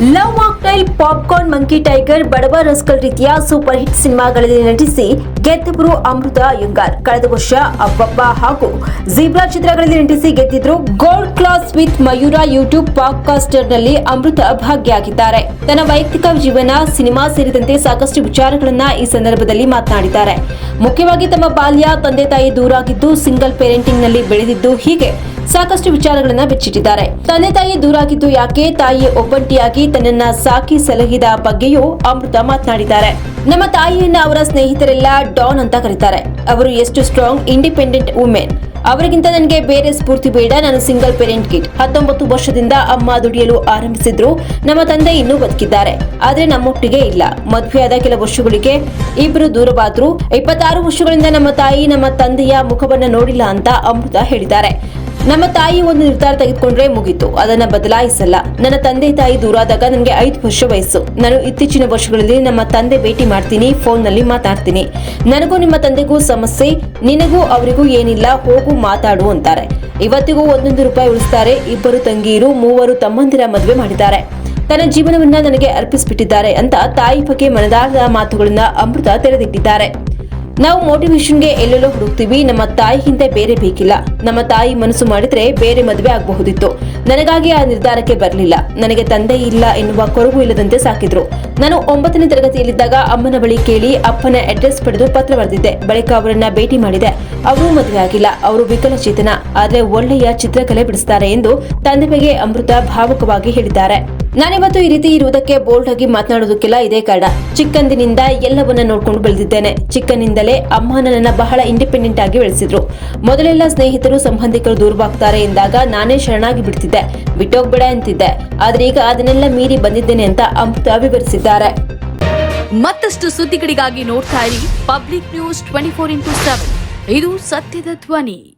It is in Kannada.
Love mocktail popcorn monkey tiger Badava rascal ರೀತಿಯ ಸೂಪರ್ ಹಿಟ್ ಸಿನಿಮಾಗಳಲ್ಲಿ ನಟಿಸಿ ಗೆದ್ದವರು ಅಮೃತ ಅಯ್ಯಂಗಾರ್ ಕಳೆದ ವರ್ಷ ಅಬ್ಬಬ್ಬ ಹಾಗೂ ಜೀಬ್ರಾ ಚಿತ್ರಗಳಲ್ಲಿ ನಟಿಸಿ ಗೆದ್ದಿದ್ರು gold class with Mayura YouTube ಪಾಡ್ಕಾಸ್ಟರ್ನಲ್ಲಿ Amrutha ಭಾಗಿಯಾಗಿದ್ದಾರೆ. ತನ್ನ ವೈಯಕ್ತಿಕ ಜೀವನ, ಸಿನಿಮಾ ಸೇರಿದಂತೆ ಸಾಕಷ್ಟು ವಿಚಾರಗಳನ್ನ ಈ ಸಂದರ್ಭದಲ್ಲಿ ಮಾತನಾಡಿದ್ದಾರೆ. ಮುಖ್ಯವಾಗಿ ತಮ್ಮ ಬಾಲ್ಯ, ತಂದೆ ತಾಯಿ ದೂರಾಗಿದ್ದು, ಸಿಂಗಲ್ ಪೇರೆಂಟಿಂಗ್ನಲ್ಲಿ ಬೆಳೆದಿದ್ದು ಹೀಗೆ ಸಾಕಷ್ಟು ವಿಚಾರಗಳನ್ನ ಬಿಚ್ಚಿಟ್ಟಿದ್ದಾರೆ. ತಂದೆ ತಾಯಿ ದೂರಾಗಿದ್ದು ಯಾಕೆ? ತಾಯಿ ಒಬ್ಬಂಟಿಯಾಗಿ ತನ್ನನ್ನ ಸಾಕಿ ಸಲಹಿದ ಬಗ್ಗೆಯೂ ಅಮೃತ ಮಾತನಾಡಿದ್ದಾರೆ. ನಮ್ಮ ತಾಯಿಯನ್ನ ಅವರ ಸ್ನೇಹಿತರೆಲ್ಲ ಡಾನ್ ಅಂತ ಕರೀತಾರೆ. ಅವರು ಎಷ್ಟು ಸ್ಟ್ರಾಂಗ್, ಇಂಡಿಪೆಂಡೆಂಟ್ ವುಮೆನ್. ಅವರಿಗಿಂತ ನನಗೆ ಬೇರೆ ಸ್ಫೂರ್ತಿ ಬೇಡ. ನಾನು ಸಿಂಗಲ್ ಪೇರೆಂಟ್ ಕಿಟ್ ಹತ್ತೊಂಬತ್ತು ವರ್ಷದಿಂದ ಅಮ್ಮ ದುಡಿಯಲು ಆರಂಭಿಸಿದ್ರು. ನಮ್ಮ ತಂದೆ ಇನ್ನೂ ಬದುಕಿದ್ದಾರೆ. ಆದ್ರೆ ನಮ್ಮೊಟ್ಟಿಗೆ ಇಲ್ಲ. ಮದುವೆಯಾದ ಕೆಲ ವರ್ಷಗಳಿಗೆ ಇಬ್ಬರು ದೂರವಾದ್ರು. ಇಪ್ಪತ್ತಾರು ವರ್ಷಗಳಿಂದ ನಮ್ಮ ತಾಯಿ ನಮ್ಮ ತಂದೆಯ ಮುಖವನ್ನ ನೋಡಿಲ್ಲ ಅಂತ ಅಮೃತ ಹೇಳಿದ್ದಾರೆ. ನಮ್ಮ ತಾಯಿ ಒಂದು ನಿರ್ಧಾರ ತೆಗೆದುಕೊಂಡ್ರೆ ಮುಗೀತು. ಅದನ್ನ ಬದಲಾಯಿಸಲ್ಲ. ನನ್ನ ತಂದೆ ತಾಯಿ ದೂರಾದಾಗ ನನಗೆ ಐದು ವರ್ಷ ವಯಸ್ಸು. ನಾನು ಇತ್ತೀಚಿನ ವರ್ಷಗಳಲ್ಲಿ ನಮ್ಮ ತಂದೆ ಭೇಟಿ ಮಾಡ್ತೀನಿ ಫೋನ್ನಲ್ಲಿ ಮಾತಾಡ್ತೀನಿ. ನನಗೂ ನಿಮ್ಮ ತಂದೆಗೂ ಸಮಸ್ಯೆ, ನಿನಗೂ ಅವರಿಗೂ ಏನಿಲ್ಲ, ಹೋಗು, ಮಾತಾಡು ಅಂತಾರೆ. ಇವತ್ತಿಗೂ ಒಂದೊಂದು ರೂಪಾಯಿ ಉಳಿಸ್ತಾರೆ. ಇಬ್ಬರು ತಂಗಿಯರು, ಮೂವರು ತಮ್ಮಂದಿರ ಮದುವೆ ಮಾಡಿದ್ದಾರೆ. ತನ್ನ ಜೀವನವನ್ನ ನನಗೆ ಅರ್ಪಿಸ್ಬಿಟ್ಟಿದ್ದಾರೆ ಅಂತ ತಾಯಿ ಬಗ್ಗೆ ಮನದಾಳದ ಮಾತುಗಳನ್ನ ಅಮೃತ ತೆರೆದಿಟ್ಟಿದ್ದಾರೆ. ನಾವು ಮೋಟಿವೇಶನ್ಗೆ ಎಲ್ಲೆಲ್ಲೋ ಹುಡುಕ್ತೀವಿ, ನಮ್ಮ ತಾಯಿ ಹಿಂದೆ ಬೇರೆ ಬೇಕಿಲ್ಲ. ನಮ್ಮ ತಾಯಿ ಮನಸ್ಸು ಮಾಡಿದ್ರೆ ಬೇರೆ ಮದುವೆ ಆಗಬಹುದಿತ್ತು. ನನಗಾಗಿ ಆ ನಿರ್ಧಾರಕ್ಕೆ ಬರಲಿಲ್ಲ. ನನಗೆ ತಂದೆ ಇಲ್ಲ ಎನ್ನುವ ಕೊರಗು ಇಲ್ಲದಂತೆ ಸಾಕಿದ್ರು. ನಾನು ಒಂಬತ್ತನೇ ತರಗತಿಯಲ್ಲಿದ್ದಾಗ ಅಮ್ಮನ ಬಳಿ ಕೇಳಿ ಅಪ್ಪನ ಅಡ್ರೆಸ್ ಪಡೆದು ಪತ್ರ ಬರೆದಿದ್ದೆ. ಬಳಿಕ ಅವರನ್ನ ಭೇಟಿ ಮಾಡಿದೆ. ಅವರು ಮದುವೆ ಆಗಿಲ್ಲ. ಅವರು ವಿಕಲಚೇತನ. ಆದ್ರೆ ಒಳ್ಳೆಯ ಚಿತ್ರಕಲೆ ಬಿಡಿಸ್ತಾರೆ ಎಂದು ತಂದೆ ಅಮೃತ ಭಾವುಕವಾಗಿ ಹೇಳಿದ್ದಾರೆ. ನಾನಿವತ್ತು ಈ ರೀತಿ ಇರುವುದಕ್ಕೆ ಬೋಲ್ಡ್ ಆಗಿ ಮಾತನಾಡೋದಕ್ಕೆಲ್ಲ ಇದೇ ಕಾರಣ. ಚಿಕ್ಕಂದಿನಿಂದ ಎಲ್ಲವನ್ನ ನೋಡ್ಕೊಂಡು ಬೆಳೆದಿದ್ದೇನೆ. ಚಿಕ್ಕನಿಂದಲೇ ಅಮ್ಮ ನನ್ನ ಬಹಳ ಇಂಡಿಪೆಂಡೆಂಟ್ ಆಗಿ ಬೆಳೆಸಿದ್ರು. ಮೊದಲೆಲ್ಲ ಸ್ನೇಹಿತರು, ಸಂಬಂಧಿಕರು ದೂರವಾಗ್ತಾರೆ ಎಂದಾಗ ನಾನೇ ಶರಣಾಗಿ ಬಿಡ್ತಿದ್ದೆ. ಬಿಟ್ಟೋಗ್ಬೇಡ ಅಂತಿದ್ದೆ. ಆದ್ರೆ ಈಗ ಅದನ್ನೆಲ್ಲ ಮೀರಿ ಬಂದಿದ್ದೇನೆ ಅಂತ ಅಮೃತ ವಿವರಿಸಿದ್ದಾರೆ ಮತ್ತಷ್ಟು ಸುದ್ದಿಗಳಿಗಾಗಿ ನೋಡ್ತಾ ಇರಿ public news twenty four into seven ಇದು ಸತ್ಯದ ಧ್ವನಿ.